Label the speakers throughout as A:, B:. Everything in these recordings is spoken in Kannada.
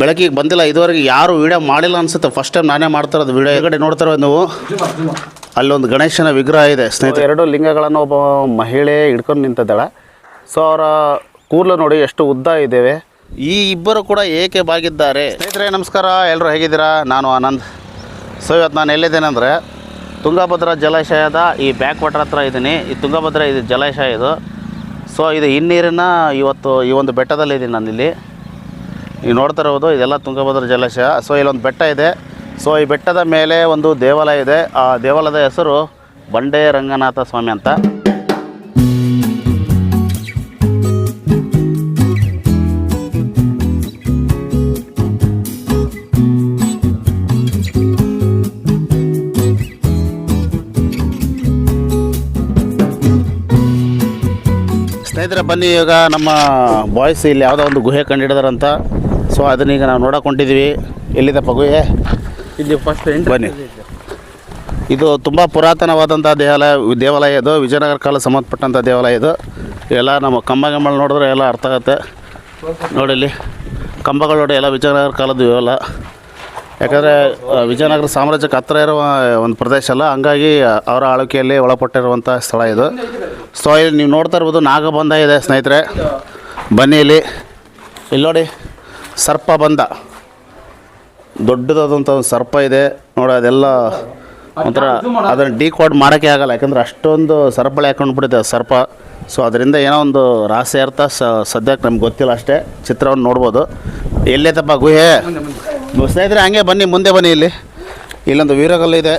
A: ಬೆಳಕಿಗೆ ಬಂದಿಲ್ಲ ಇದುವರೆಗೆ ಯಾರು ವಿಡಿಯೋ ಮಾಡಿಲ್ಲ ಅನ್ಸುತ್ತೆ. ಫಸ್ಟ್ ಟೈಮ್ ನಾನೇ ಮಾಡ್ತಾ ಇರೋದು. ವಿಡಿಯೋ ಕಡೆ ನೋಡ್ತಾ ಇರೋದು ನೀವು. ಅಲ್ಲೊಂದು ಗಣೇಶನ ವಿಗ್ರಹ ಇದೆ ಸ್ನೇಹಿತರೆ. ಎರಡು ಲಿಂಗಗಳನ್ನು ಒಬ್ಬ ಮಹಿಳೆ ಹಿಡ್ಕೊಂಡು ನಿಂತಿದ್ದಾಳೆ. ಸೊ ಅವರ ಕೂದಲು ನೋಡಿ ಎಷ್ಟು ಉದ್ದ ಇದ್ದೇವೆ. ಈ ಇಬ್ಬರು ಕೂಡ ಏಕೆ ಬಾಗಿದ್ದಾರೆ? ಸ್ನೇಹಿತರೆ ನಮಸ್ಕಾರ. ಎಲ್ಲರೂ ಹೇಗಿದ್ದೀರಾ? ನಾನು ಆನಂದ್. ಸೊ ಇವತ್ತು ನಾನು ಎಲ್ಲಿದ್ದೇನೆ ಅಂದರೆ ತುಂಗಭದ್ರಾ ಜಲಾಶಯದ ಈ ಬ್ಯಾಕ್ ವಾಟರ್ ಹತ್ರ ಇದ್ದೀನಿ. ಈ ತುಂಗಭದ್ರಾ ಇದು ಜಲಾಶಯ ಇದು. ಸೊ ಇದು ಹಿನ್ನೀರಿನ ಇವತ್ತು ಈ ಒಂದು ಬೆಟ್ಟದಲ್ಲಿ ಇದ್ದೀನಿ ನಾನು ಇಲ್ಲಿ ನೀವು ನೋಡ್ತಾ ಇರೋದು, ಇದೆಲ್ಲ ತುಂಗಭದ್ರ ಜಲಾಶಯ. ಸೊ, ಇಲ್ಲೊಂದು ಬೆಟ್ಟ ಇದೆ. ಸೊ, ಈ ಬೆಟ್ಟದ ಮೇಲೆ ಒಂದು ದೇವಾಲಯ ಇದೆ. ಆ ದೇವಾಲಯದ ಹೆಸರು ಬಂಡೆ ರಂಗನಾಥ ಸ್ವಾಮಿ ಅಂತ. ಸ್ನೇಹಿತರೆ, ಬನ್ನಿ ಇವಾಗ ನಮ್ಮ ಬಾಯ್ಸ್ ಇಲ್ಲಿ ಯಾವುದೋ ಒಂದು ಗುಹೆ ಕಂಡಿಡಿದಾರಂತ. ಸೊ ಅದನ್ನೀಗ ನಾವು ನೋಡಕ್ಕೆ ಹೊಂಟಿದ್ವಿ. ಎಲ್ಲಿದೆ ಪಗುವೆ
B: ಇಲ್ಲಿ ಫಸ್ಟ್
A: ಬನ್ನಿ. ಇದು. ತುಂಬ ಪುರಾತನವಾದಂಥ ದೇವಾಲಯ ದೇವಾಲಯ ಇದು. ವಿಜಯನಗರ ಕಾಲ ಸಂಬಂಧಪಟ್ಟಂಥ ದೇವಾಲಯ ಇದು. ಎಲ್ಲ ನಮ್ಮ ಕಂಬ ಕಂಬಳ ನೋಡಿದ್ರೆ ಎಲ್ಲ ಅರ್ಥ ಆಗುತ್ತೆ. ನೋಡಿ ಇಲ್ಲಿ ಕಂಬಗಳು ನೋಡಿ ಎಲ್ಲ ವಿಜಯನಗರ ಕಾಲದ್ದು ಇವೆಲ್ಲ. ಯಾಕಂದರೆ ವಿಜಯನಗರ ಸಾಮ್ರಾಜ್ಯಕ್ಕೆ ಹತ್ತಿರ ಇರುವ ಒಂದು ಪ್ರದೇಶ ಅಲ್ಲ. ಹಂಗಾಗಿ ಅವರ ಆಳ್ವಿಕೆಯಲ್ಲಿ ಒಳಪಟ್ಟಿರುವಂಥ ಸ್ಥಳ ಇದು. ಸೊ ಇಲ್ಲಿ ನೀವು ನೋಡ್ತಾ ಇರ್ಬೋದು ನಾಗಬಂಧ ಇದೆ ಸ್ನೇಹಿತರೆ. ಬನ್ನಿ ಇಲ್ಲಿ. ಇಲ್ಲಿ ನೋಡಿ. ಸರ್ಪ ಬಂದ. ದೊಡ್ಡದಾದಂಥ ಒಂದು ಸರ್ಪ ಇದೆ. ನೋಡಿ, ಅದೆಲ್ಲ ಒಂಥರ ಅದನ್ನು ಡಿಕೋಡ್ ಮಾಡೋಕ್ಕೆ ಆಗಲ್ಲ. ಯಾಕಂದ್ರೆ ಅಷ್ಟೊಂದು ಸರ್ಪಳೆ ಹಾಕೊಂಡು ಆ ಸರ್ಪ. ಸೊ ಅದರಿಂದ ಏನೋ ಒಂದು ರಹಸ್ಯ ಅರ್ಥ ಸ, ಸದ್ಯಕ್ಕೆ ನಮ್ಗೆ ಗೊತ್ತಿಲ್ಲ ಅಷ್ಟೇ. ಚಿತ್ರವನ್ನು ನೋಡ್ಬೋದು. ಎಲ್ಲೈತಪ್ಪ ಗುಹೆ? ಸ್ನೇಹಿತರೆ, ಹಂಗೆ ಬನ್ನಿ, ಮುಂದೆ ಬನ್ನಿ ಇಲ್ಲಿ. ಇಲ್ಲೊಂದು ವೀರಗಲ್ಲು ಇದೆ.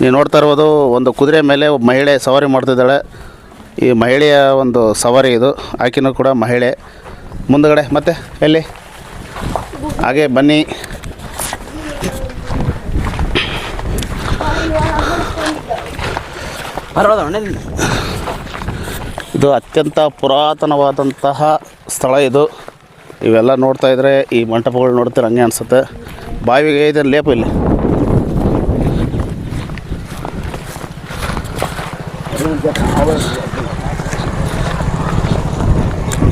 A: ನೀವು ನೋಡ್ತಾ ಇರ್ಬೋದು, ಒಂದು ಕುದುರೆ ಮೇಲೆ ಒಬ್ಬ ಮಹಿಳೆ ಸವಾರಿ ಮಾಡ್ತಿದ್ದಾಳೆ ಈ ಮಹಿಳೆಯ ಒಂದು ಸವಾರಿ ಇದು. ಆಕಿನೂ ಕೂಡ ಮಹಿಳೆ. ಮುಂದುಗಡೆ, ಮತ್ತೆ, ಎಲ್ಲಿ? ಹಾಗೆ ಬನ್ನಿ. ಇದು ಅತ್ಯಂತ ಪುರಾತನವಾದಂತಹ ಸ್ಥಳ ಇದು. ಇವೆಲ್ಲ ನೋಡ್ತಾ ಇದ್ರೆ ಈ ಮಂಟಪಗಳು ನೋಡ್ತಾರೆ ಹಂಗೆ ಅನ್ಸುತ್ತೆ. ಬಾವಿಗೆ ಇದೆ ಲೇಪ ಇಲ್ಲಿ?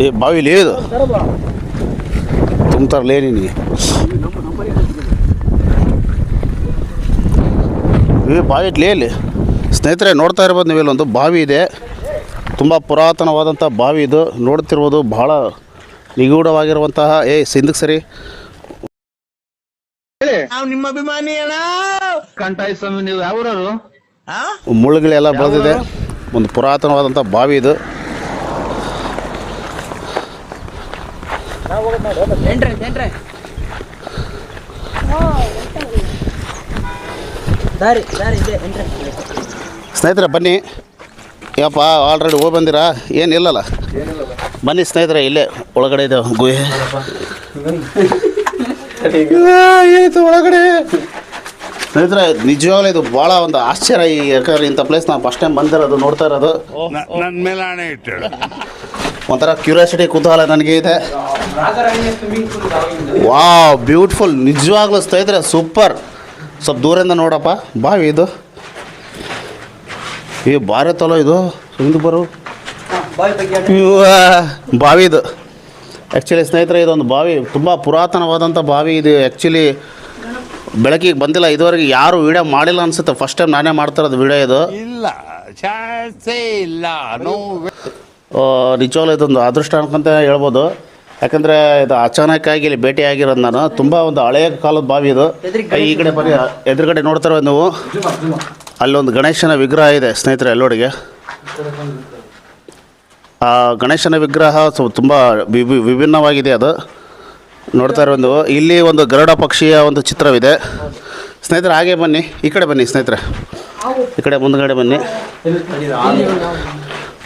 A: ಈ ಬಾವಿಲಿ ಇದು ತುಂಬ್ತಾರಲೇ ನಿನಗೆ ಈ ಬಾವಿ ಇಟ್ಲಿ ಇಲ್ಲಿ? ಸ್ನೇಹಿತರೆ ನೋಡ್ತಾ ಇರ್ಬೋದು ನೀವು ಇಲ್ಲೊಂದು ಬಾವಿ ಇದೆ. ತುಂಬ ಪುರಾತನವಾದಂಥ ಬಾವಿ ಇದು. ನೋಡ್ತಿರ್ಬೋದು ಬಹಳ ನಿಗೂಢವಾಗಿರುವಂತಹ. ಏ ಸಿಂಧಕ್ ಸರಿ.
C: ನಾವು ನಿಮ್ಮ ಅಭಿಮಾನಿ ಅಣ್ಣ.
B: ಕಂಟಾಯಿ ಸ್ವಾಮಿ ನೀವು ಯಾವ್ರವರು
A: ಮುಳ್ಳುಗಳೆಲ್ಲ ಬೆಳೆದಿದೆ. ಒಂದು ಪುರಾತನವಾದಂಥ ಬಾವಿ ಇದು.
B: ದಾರಿ ದಾರಿ ಇದೆ ಎಂಟ್ರೆ
A: ಸ್ನೇಹಿತರೆ ಬನ್ನಿ. ಯಪ್ಪ ಆಲ್ರೆಡಿ ಹೋಗಿ ಬಂದಿರಾ? ಏನಿಲ್ಲಲ್ಲ ಬನ್ನಿ ಸ್ನೇಹಿತರೆ ಇಲ್ಲೇ ಒಳಗಡೆ ಇದೆ ಗುಹೆ. ಏನಿತ್ತು ಒಳಗಡೆ? ಸ್ನೇಹಿತರೆ ನಿಜವಾಗ್ಲೂ ಇದು ಭಾಳ ಒಂದು ಆಶ್ಚರ್ಯ ಈ ಯಾಕಂದ್ರೆ ಇಂಥ ಪ್ಲೇಸ್ ನಾವು ಫಸ್ಟ್ ಟೈಮ್ ಬಂದಿರೋದು ನೋಡ್ತಾ ಇರೋದು. ಒಂಥರ ಕ್ಯೂರಿಯಾಸಿಟಿ ಕುತೂಹಲ ನನಗೆ ಇದೆ. ವಾ ಬ್ಯೂಟಿಫುಲ್ ನಿಜವಾಗ್ಲೂ ಸ್ನೇಹಿತರೆ ಸೂಪರ್ ಸ್ವಲ್ಪ ದೂರದಿಂದ ನೋಡಪ್ಪ. ಬಾವಿ ಇದು. ಈ ಭಾರಿ ತಲೋ ಇದು. ಹಿಂದೆ ಬರು. ಬಾವಿ ಇದು. ಆ್ಯಕ್ಚುಲಿ ಸ್ನೇಹಿತರೆ ಇದೊಂದು ಬಾವಿ. ತುಂಬ ಪುರಾತನವಾದಂಥ ಬಾವಿ ಇದು. ಆ್ಯಕ್ಚುಲಿ ಬೆಳಕಿಗೆ ಬಂದಿಲ್ಲ. ಇದುವರೆಗೆ ಯಾರು ವಿಡಿಯೋ ಮಾಡಿಲ್ಲ ಅನ್ಸುತ್ತೆ. ಫಸ್ಟ್ ಟೈಮ್ ನಾನೇ ಮಾಡ್ತಾ ಇರೋದು ವಿಡಿಯೋ ಇದು.
D: ಇಲ್ಲ ಚಾನ್ಸೇ ಇಲ್ಲ. ನೋ
A: ನಿಜವಾಗ್ಲೂ ಇದೊಂದು ಅದೃಷ್ಟ ಅನ್ಕೊಂತ ಹೇಳ್ಬೋದು. ಯಾಕಂದರೆ ಇದು ಅಚಾನಕ್ಕಾಗಿ ಇಲ್ಲಿ ಭೇಟಿ ಆಗಿರೋದು ನಾನು. ತುಂಬ ಒಂದು ಹಳೆಯ ಕಾಲದ ಬಾವಿ ಇದು. ಈ ಕಡೆ ಬರೀ ಎದುರುಗಡೆ ನೋಡ್ತಾರೋ ನೀವು. ಅಲ್ಲೊಂದು ಗಣೇಶನ ವಿಗ್ರಹ ಇದೆ, ಸ್ನೇಹಿತರೆ, ಎಲ್ಲೋಡಿಗೆ. ಆ ಗಣೇಶನ ವಿಗ್ರಹ ತುಂಬಾ ತುಂಬ ವಿಭಿ ವಿಭಿನ್ನವಾಗಿದೆ ಅದು. ನೋಡ್ತಾ ಇರೋದು ಇಲ್ಲಿ ಒಂದು ಗರುಡ ಪಕ್ಷಿಯ ಒಂದು ಚಿತ್ರವಿದೆ. ಸ್ನೇಹಿತರೆ, ಹಾಗೆ ಬನ್ನಿ. ಈ ಕಡೆ ಬನ್ನಿ, ಸ್ನೇಹಿತರೆ. ಈ ಕಡೆ ಮುಂದ್ಗಡೆ ಬನ್ನಿ.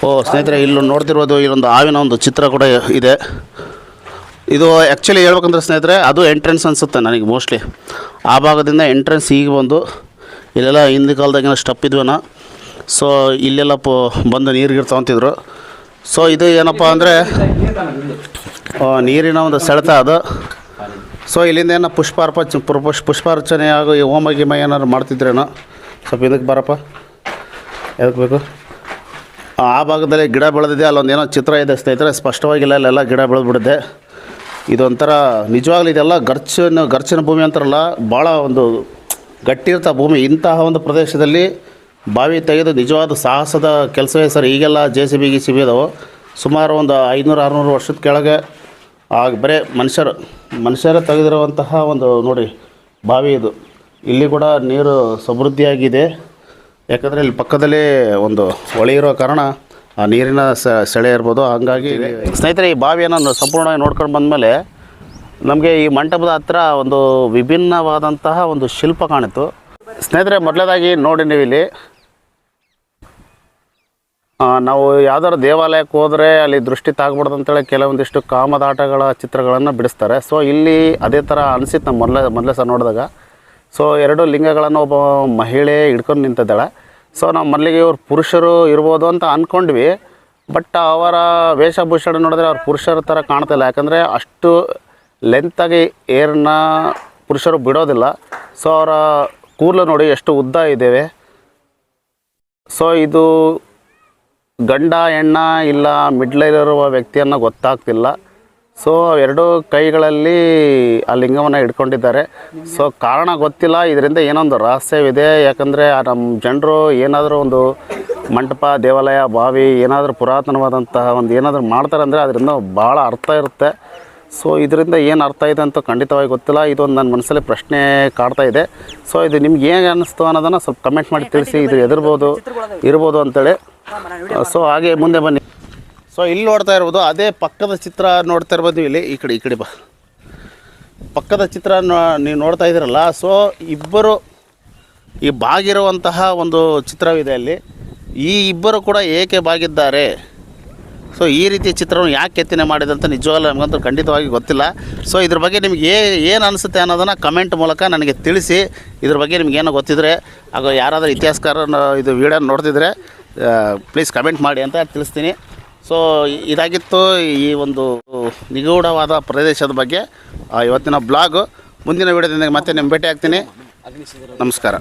A: ಓ, ಸ್ನೇಹಿತರೆ, ಇಲ್ಲಿ ನೋಡ್ತಿರೋದು ಇಲ್ಲೊಂದು ಹಾವಿನ ಒಂದು ಚಿತ್ರ ಕೂಡ ಇದೆ. ಇದು ಆ್ಯಕ್ಚುಲಿ ಹೇಳ್ಬೇಕಂದ್ರೆ ಸ್ನೇಹಿತರೆ, ಅದು ಎಂಟ್ರೆನ್ಸ್ ಅನಿಸುತ್ತೆ ನನಗೆ ಮೋಸ್ಟ್ಲಿ ಆ ಭಾಗದಿಂದ ಎಂಟ್ರೆನ್ಸ್ ಈಗ ಬಂದು, ಇಲ್ಲೆಲ್ಲ ಹಿಂದಿನ ಕಾಲದಾಗಿನ ಸ್ಟಪ್ ಇದ್ವೇನ. ಸೊ ಇಲ್ಲೆಲ್ಲ ಪ, ಬಂದು ನೀರಿಗೆ ತೊಗೊತಿದ್ರು ಸೊ ಇದು ಏನಪ್ಪ ಅಂದರೆ ನೀರಿನ ಒಂದು ಸೆಳೆತ ಅದು. ಸೊ ಇಲ್ಲಿಂದ ಏನೋ ಪುಷ್ಪಾರ್ಪ ಪುಷ್, ಪುಷ್ಪಾರ್ಚನೆ ಹಾಗೂ ಈ ಹೋಮ ಗಿಮ ಏನಾದ್ರು ಮಾಡ್ತಿದ್ರೇನೋ? ಸ್ವಲ್ಪ ಇದಕ್ಕೆ ಬರಪ್ಪ. ಯಾವ್ದಕ್ಕೆ ಬೇಕು? ಆ ಭಾಗದಲ್ಲಿ ಗಿಡ ಬೆಳೆದಿದೆ ಅಲ್ಲೊಂದು ಏನೋ ಚಿತ್ರ ಇದೆ ಸ್ನೇಹಿತರೆ, ಸ್ಪಷ್ಟವಾಗಿಲ್ಲ, ಅಲ್ಲೆಲ್ಲ ಗಿಡ ಬೆಳೆದ್ಬಿಟ್ಟಿದೆ ಇದೊಂಥರ ನಿಜವಾಗ್ಲೂ ಇದೆಲ್ಲ ಗರ್ಚನ ಗರ್ಚನ ಭೂಮಿ ಅಂತಾರಲ್ಲ ಭಾಳ ಒಂದು ಗಟ್ಟಿ ಇರ್ತ ಭೂಮಿ. ಇಂತಹ ಒಂದು ಪ್ರದೇಶದಲ್ಲಿ ಬಾವಿ ತೆಗೆದು ನಿಜವಾದ ಸಾಹಸದ ಕೆಲಸವೇ ಸರ್. ಈಗೆಲ್ಲ ಜೆ ಸಿ ಬಿ ಗಿ ಸಿ ಬಿ ಸುಮಾರು ಒಂದು ಐನೂರು, ಆರುನೂರು ವರ್ಷದ ಕೆಳಗೆ ಆಗ ಬರೀ ಮನುಷ್ಯರು, ಮನುಷ್ಯರೇ ತೆಗೆದಿರುವಂತಹ ಒಂದು ನೋಡಿ ಬಾವಿ ಇದು. ಇಲ್ಲಿ ಕೂಡ ನೀರು ಸಮೃದ್ಧಿಯಾಗಿದೆ. ಯಾಕಂದರೆ ಇಲ್ಲಿ ಪಕ್ಕದಲ್ಲೇ ಒಂದು ಹೊಳೆ ಇರೋ ಕಾರಣ ಆ ನೀರಿನ ಸೆಳೆ ಇರ್ಬೋದು. ಹಾಗಾಗಿ ಸ್ನೇಹಿತರೆ ಈ ಬಾವಿಯನ್ನು ಸಂಪೂರ್ಣವಾಗಿ ನೋಡ್ಕೊಂಡು ಬಂದಮೇಲೆ ನಮಗೆ ಈ ಮಂಟಪದ ಹತ್ರ ಒಂದು ವಿಭಿನ್ನವಾದಂತಹ ಒಂದು ಶಿಲ್ಪ ಕಾಣಿತು ಸ್ನೇಹಿತರೆ ಮೊದಲನೇದಾಗಿ ನೋಡಿ ನೀವು ಇಲ್ಲಿ ನಾವು ಯಾವ್ದಾದ್ರು ದೇವಾಲಯಕ್ಕೆ ಹೋದರೆ ಅಲ್ಲಿ ದೃಷ್ಟಿ ತಾಗ್ಬಾರ್ದು ಅಂತೇಳಿ ಕೆಲವೊಂದಿಷ್ಟು ಕಾಮದಾಟಗಳ ಚಿತ್ರಗಳನ್ನು ಬಿಡಿಸ್ತಾರೆ. ಸೊ ಇಲ್ಲಿ ಅದೇ ಥರ ಅನಿಸಿತ್ತು ನಮ್ಮ ಮೊದಲೇ ಮೊದಲೇ ಸಹ ನೋಡಿದಾಗ. ಸೊ ಎರಡು ಲಿಂಗಗಳನ್ನು ಒಬ್ಬ ಮಹಿಳೆ ಹಿಡ್ಕೊಂಡು ನಿಂತಿದ್ದಾಳೆ. ಸೊ ನಾವು ಮೊದಲಿಗೆ ಇವ್ರು ಪುರುಷರು ಇರ್ಬೋದು ಅಂತ ಅಂದ್ಕೊಂಡ್ವಿ ಬಟ್ ಅವರ ವೇಷಭೂಷಣ ನೋಡಿದ್ರೆ ಅವ್ರು ಪುರುಷರ ಥರ ಕಾಣ್ತಿಲ್ಲ ಯಾಕಂದರೆ ಅಷ್ಟು ಲೆಂತಾಗಿ ಏರ್ನ ಪುರುಷರು ಬಿಡೋದಿಲ್ಲ. ಸೊ ಅವರ ಕೂದಲು ನೋಡಿ ಎಷ್ಟು ಉದ್ದ ಇದ್ದೇವೆ. ಸೊ ಇದು ಗಂಡ, ಹೆಣ್ಣ ಇಲ್ಲ ಮಿಡ್ಲಲ್ಲಿರುವ ವ್ಯಕ್ತಿಯನ್ನು ಗೊತ್ತಾಗ್ತಿಲ್ಲ. ಸೊ ಎರಡು ಕೈಗಳಲ್ಲಿ ಆ ಲಿಂಗವನ್ನು ಹಿಡ್ಕೊಂಡಿದ್ದಾರೆ ಸೊ ಕಾರಣ ಗೊತ್ತಿಲ್ಲ. ಇದರಿಂದ ಏನೊಂದು ರಹಸ್ಯವಿದೆ. ಯಾಕಂದರೆ ನಮ್ಮ ಜನರು ಏನಾದರೂ ಒಂದು ಮಂಟಪ, ದೇವಾಲಯ, ಬಾವಿ, ಏನಾದರೂ ಪುರಾತನವಾದಂತಹ ಒಂದು ಏನಾದರೂ ಮಾಡ್ತಾರೆ ಅಂದರೆ ಅದರಿಂದ ಭಾಳ ಅರ್ಥ ಇರುತ್ತೆ. ಸೊ ಇದರಿಂದ ಏನು ಅರ್ಥ ಇದೆ ಅಂತ ಖಂಡಿತವಾಗಿ ಗೊತ್ತಿಲ್ಲ. ಇದೊಂದು ನನ್ನ ಮನಸ್ಸಲ್ಲಿ ಪ್ರಶ್ನೆ ಕಾಡ್ತಾ ಇದೆ. ಸೊ ಇದು ನಿಮ್ಗೆ ಏನು ಅನ್ನಿಸ್ತು ಅನ್ನೋದನ್ನು ಸ್ವಲ್ಪ ಕಮೆಂಟ್ ಮಾಡಿ ತಿಳಿಸಿ. ಇದು ಎದುರ್ಬೋದು, ಇರ್ಬೋದು ಅಂತೇಳಿ. ಸೊ ಹಾಗೆ ಮುಂದೆ ಬನ್ನಿ. ಸೊ ಇಲ್ಲಿ ನೋಡ್ತಾ ಇರ್ಬೋದು, ಅದೇ ಪಕ್ಕದ ಚಿತ್ರ ನೋಡ್ತಾ ಇರ್ಬೋದು ಇಲ್ಲಿ. ಈ ಕಡೆ ಈ ಕಡೆ ಬಾ. ಪಕ್ಕದ ಚಿತ್ರ ನೀವು ನೋಡ್ತಾ ಇದ್ದೀರಲ್ಲ ಸೊ ಇಬ್ಬರು ಈ ಬಾಗಿರುವಂತಹ ಒಂದು ಚಿತ್ರವಿದೆ ಅಲ್ಲಿ. ಈ ಇಬ್ಬರು ಕೂಡ ಏಕೆ ಬಾಗಿದ್ದಾರೆ? ಸೊ ಈ ರೀತಿಯ ಚಿತ್ರವನ್ನು ಯಾಕೆ ಕೆತ್ತನೆ ಮಾಡಿದಂತ ನಿಜವಾಗ್ಲೂ ನಮಗಂತೂ ಖಂಡಿತವಾಗಿ ಗೊತ್ತಿಲ್ಲ. ಸೊ ಇದ್ರ ಬಗ್ಗೆ ನಿಮ್ಗೆ ಏ, ಏನು ಅನಿಸುತ್ತೆ ಅನ್ನೋದನ್ನು ಕಮೆಂಟ್ ಮೂಲಕ ನನಗೆ ತಿಳಿಸಿ. ಇದ್ರ ಬಗ್ಗೆ ನಿಮ್ಗೆ ಏನೋ ಗೊತ್ತಿದ್ರೆ, ಹಾಗೂ ಯಾರಾದರೂ ಇತಿಹಾಸಕಾರ ಇದು ವೀಡಿಯೋ ನೋಡ್ತಿದ್ರೆ ಪ್ಲೀಸ್ ಕಮೆಂಟ್ ಮಾಡಿ ಅಂತ ತಿಳಿಸ್ತೀನಿ. ಸೊ ಇದಾಗಿತ್ತು ಈ ಒಂದು ನಿಗೂಢವಾದ ಪ್ರದೇಶದ ಬಗ್ಗೆ ಇವತ್ತಿನ ಬ್ಲಾಗು. ಮುಂದಿನ ವಿಡಿಯೋದಿಂದ ಮತ್ತೆ ನಿಮ್ಮ ಭೇಟಿ ಆಗ್ತೀನಿ. ನಮಸ್ಕಾರ.